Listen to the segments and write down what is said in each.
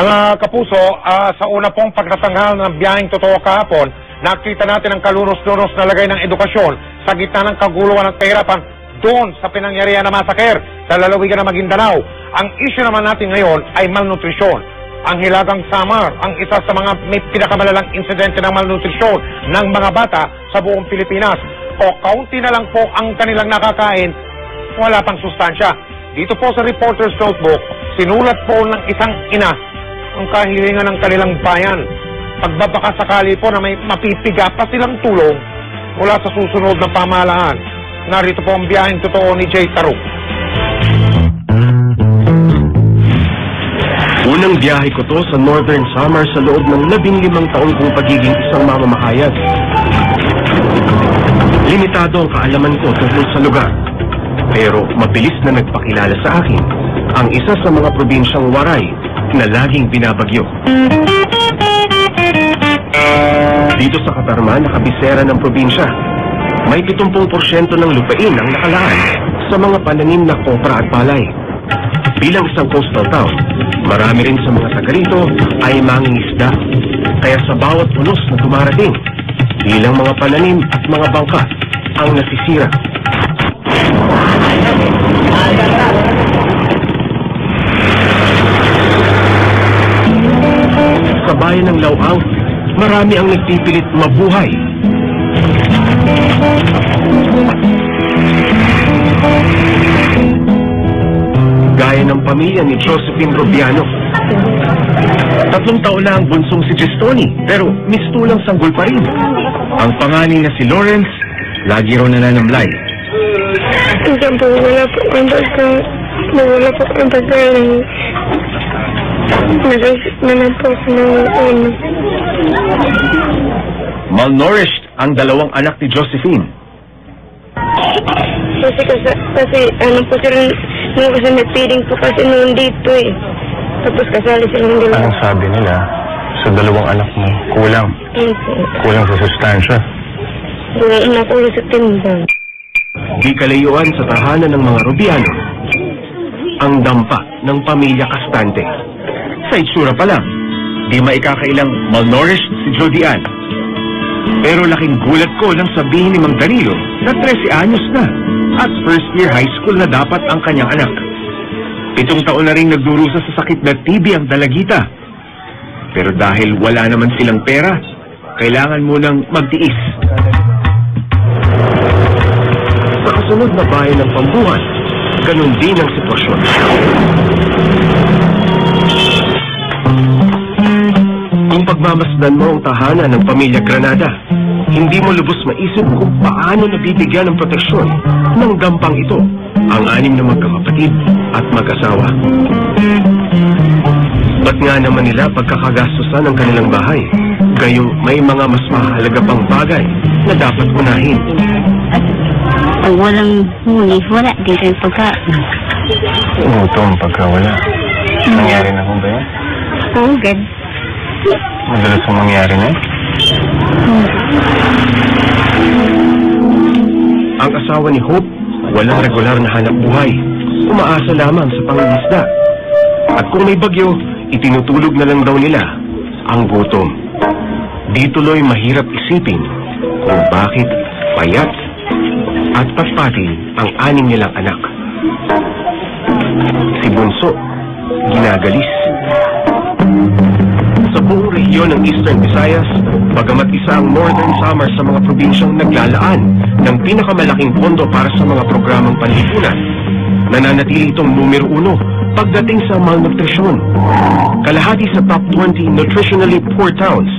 Mga kapuso, ah, sa una pong pagtatanghal ng biyaheng totoo kahapon, nakita natin ang kalunos-lunos na lagay ng edukasyon sa gitna ng kaguluhan at kahirapan doon sa pinangyarihan na masaker sa lalawigan ng Maguindanao. Ang issue naman natin ngayon ay malnutrisyon. Ang hilagang samar, ang isa sa mga may pinakamalalang insidente ng malnutrisyon ng mga bata sa buong Pilipinas. O kaunti na lang po ang kanilang nakakain, wala pang sustansya. Dito po sa Reporter's Notebook, sinulat po ng isang ina ang kahilingan ng kanilang bayan. Pagbabaka sakali po na may mapipiga pa silang tulong mula sa susunod na pamahalaan. Narito po ang biyaheng totoo ni Jay Taruk. Unang biyahe ko to sa Northern Summer sa loob ng labing limang taong kong pagiging isang mamamahayag. Limitado ang kaalaman ko tungkol sa lugar. Pero mabilis na nagpakilala sa akin ang isa sa mga probinsyang Waray na laging binabagyo. Dito sa Katarman, nakabisera ng probinsya. May 70% ng lupain ang nakalaan sa mga pananim na kopra at palay. Bilang isang coastal town, marami rin sa mga taga rito ay mangingisda. Kaya sa bawat unos na dumarating, bilang mga pananim at mga bangka ang nasisira. Sa bayan ng Lauang, marami ang nagpipilit mabuhay. Gaya ng pamilya ni Josephine Robiano. Tatlong taon na ang bunsong si Gestoni, pero mistulang sanggol pa rin. Ang panganin na si Lawrence, lagi raw nananamlay. Diyan po, wala po ang pagka, wala po ang pagkain. Nagasip na lang po ako ng ano. Malnourished ang dalawang anak ni Josephine. Kasi, kasi, kasi ano po sila, nung kasi may feeding po kasi noon dito eh. Tapos kasali silang dalawa. Anong sabi nila sa dalawang anak mo? Kulang. Ano po, Kulang sa sustansya. walang anak ulo sa timbang. Di kalayuan sa tahanan ng mga Rubiano ang dampa ng pamilya Castante. Sa itsura pa lang, di maikakailang malnourished si Jody Ann. Pero laking gulat ko nang sabihin ni Mang Danilo na 13 anyos na at first year high school na dapat ang kanyang anak. Pitong taon na rin nagdurusa sa sakit na TB ang dalagita. Pero dahil wala naman silang pera, kailangan munang magtiis. Sa kasunod na bayan ng Pambuhan, ganun din ang sitwasyon. Kung pagmamasdan mo ang tahanan ng pamilya Granada, hindi mo lubos maisip kung paano nabibigyan ng proteksyon ng gampang ito ang anim na magkakapatid at mag-asawa. Ba't nga naman nila pagkakagastusan ng kanilang bahay? Gayong may mga mas mahalaga pang bagay na dapat unahin. Kung walang huli, wala din kayo pagkain. Gutom pagkawala. Nangyari na ho ba yan? Oo, gad. Madalas ang mangyari na? Ang asawa ni Hope, walang regular na hanap buhay. Umaasa lamang sa pangingisda. At kung may bagyo, itinutulog na lang daw nila ang gutom. Di tuloy mahirap isipin kung bakit payat at patpatin ang anim nilang anak. Si Bunso, ginagalis. Sa buong rehiyon ng Eastern Visayas, bagamat isa ang Northern Summer sa mga probinsyang naglalaan ng pinakamalaking pondo para sa mga programang panlipunan, nananatili itong numero uno pagdating sa malnutrisyon. Kalahati sa top 20 nutritionally poor towns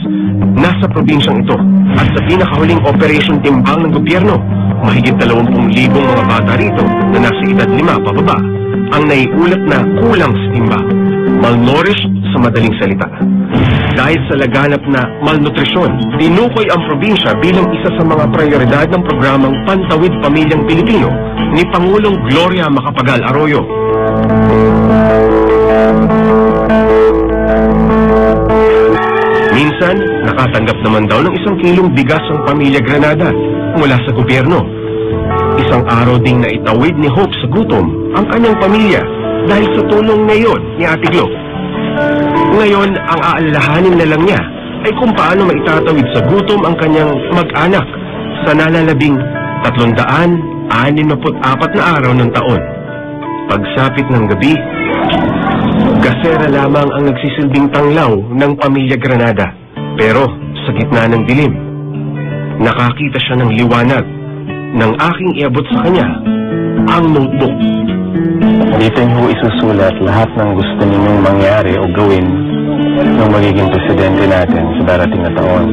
nasa probinsyang ito at sa pinakahuling operation timbang ng gobyerno, mahigit 20,000 mga bata rito na nasa edad 5 pababa ang naiulat na kulang sa timbang, malnourished sa madaling salita. Dahil sa laganap na malnutrisyon, tinukoy ang probinsya bilang isa sa mga prioridad ng programang Pantawid Pamilyang Pilipino ni Pangulong Gloria Macapagal Arroyo. Minsan, nakatanggap naman daw ng isang kilong bigas ang pamilya Granada mula sa gobyerno. Isang araw ding naitawid ni Hope sa gutom ang kanyang pamilya dahil sa tulong na iyon ni Ate Glo. Ngayon, ang aalalahanin na lang niya ay kung paano maitatawid sa gutom ang kanyang mag-anak sa nalalabing 364 na araw ng taon. Pagsapit ng gabi, gasera lamang ang nagsisilbing tanglaw ng pamilya Granada. Pero sa gitna ng dilim, nakakita siya ng liwanag ng aking iabot sa kanya ang notebook. Dito niyo isusulat lahat ng gusto ninyong mangyari o gawin ng magiging presidente natin sa darating na taon.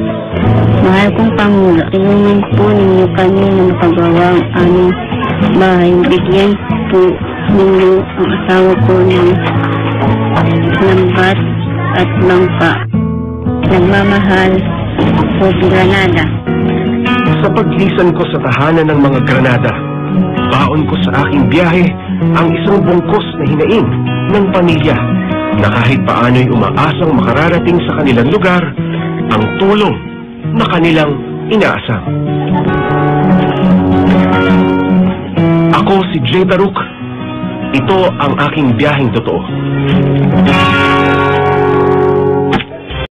Mahal kong Pangulo, tulungan po ninyo kami na makagawa ang aming bahay. Bigyan po ninyo ang asawa ko ng lambat at bangka. Nagmamahal po Granada. Sa paglisan ko sa tahanan ng mga Granada, baon ko sa aking biyahe ang isang bungkos na hinaing ng pamilya na kahit paano'y umaasang makararating sa kanilang lugar ang tulong na kanilang inaasam. Ako si Jay Daruk. Ito ang aking biyaheng totoo.